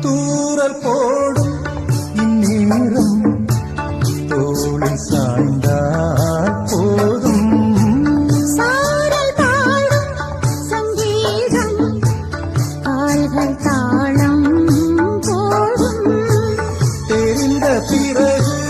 தூரல் போடும் இந்நேரம் தோளில் சாய்ந்தால் போதும். சாரல் தாளம் போதும். தெரிந்த பிறகு